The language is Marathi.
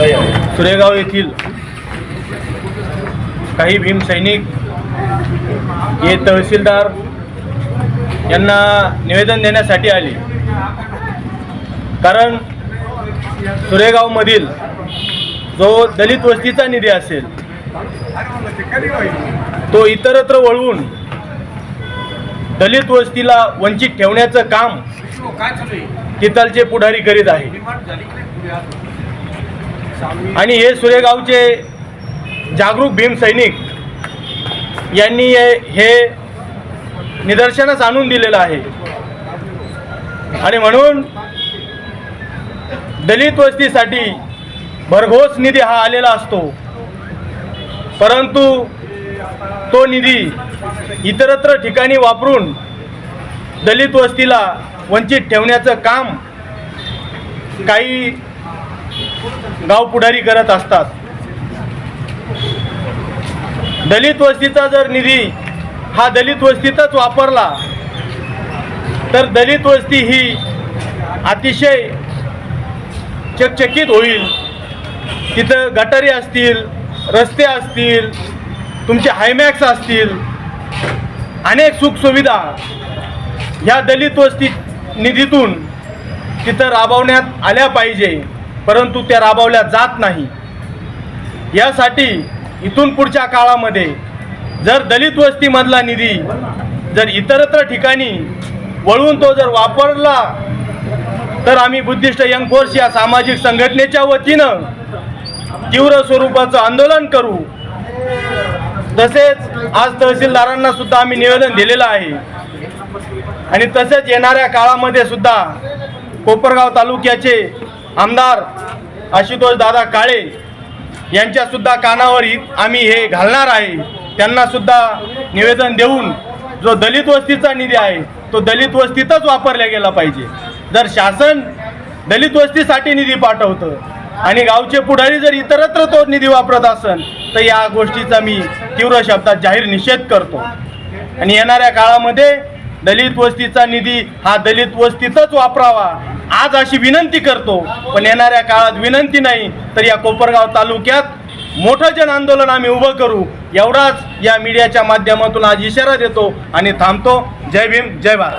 सुरेगाव येथील काही भीमसैनिक हे तहसीलदार यांना निवेदन देण्यासाठी आले. कारण सुरेगावमधील जो दलित वस्तीचा निधी असेल तो इतरत्र वळवून दलित वस्तीला वंचित ठेवण्याचं काम तिथलचे पुढारी करीत आहे आणि हे सुरेगावचे जागरूक भीम सैनिक यांनी हे- हे निदर्शनास आणून दिलेलं आहे. आणि म्हणून दलित वस्तीसाठी भरघोस निधी हा आलेला असतो. परंतु तो निधी इतरत्र ठिकाणी वापरून दलित वस्तीला वंचित ठेवण्याचं काम काही गाव पुढारी करत असतात. दलित वस्तीचा जर निधी हा दलित वस्तीतच वापरला तर दलित वस्ती ही अतिशय चकचकीत होईल. तिथं गटारी असतील रस्ते असतील तुमचे हायमॅक्स असतील अनेक सुखसुविधा ह्या दलित वस्ती निधीतून तिथं राबवण्यात आल्या पाहिजे. परंतु त्या राबवल्या जात नाही. यासाठी इथून पुढच्या काळामध्ये जर दलित वस्तीमधला निधी जर इतरत्र ठिकाणी वळून तो जर वापरला तर आम्ही बुद्धिस्ट यंग फोर्स या सामाजिक संघटनेच्या वतीनं तीव्र स्वरूपाचं आंदोलन करू. तसेच आज तहसीलदारांना सुद्धा आम्ही निवेदन दिलेलं आहे. आणि तसेच येणाऱ्या काळामध्ये सुद्धा कोपरगाव तालुक्याचे आमदार आशुतोष दादा काळे यांच्यासुद्धा कानावर आम्ही हे घालणार आहे. त्यांनासुद्धा निवेदन देऊन जो दलित वस्तीचा निधी आहे तो दलित वस्तीतच वापरला गेला पाहिजे. जर शासन दलित वस्तीसाठी निधी पाठवतं आणि गावचे पुढारी जर इतरत्र तो निधी वापरत असेल तर या गोष्टीचा मी तीव्र शब्दात जाहीर निषेध करतो. आणि येणाऱ्या काळामध्ये दलित वस्तीचा निधी हा दलित वस्तीतच वापरावा. आज अशी विनंती करतो पण येणाऱ्या काळात विनंती नाही तर या कोपरगाव तालुक्यात मोठं जन आंदोलन आम्ही उभं करू. एवढाच या मीडियाच्या माध्यमातून आज इशारा देतो आणि थांबतो. जय भीम जय भारत.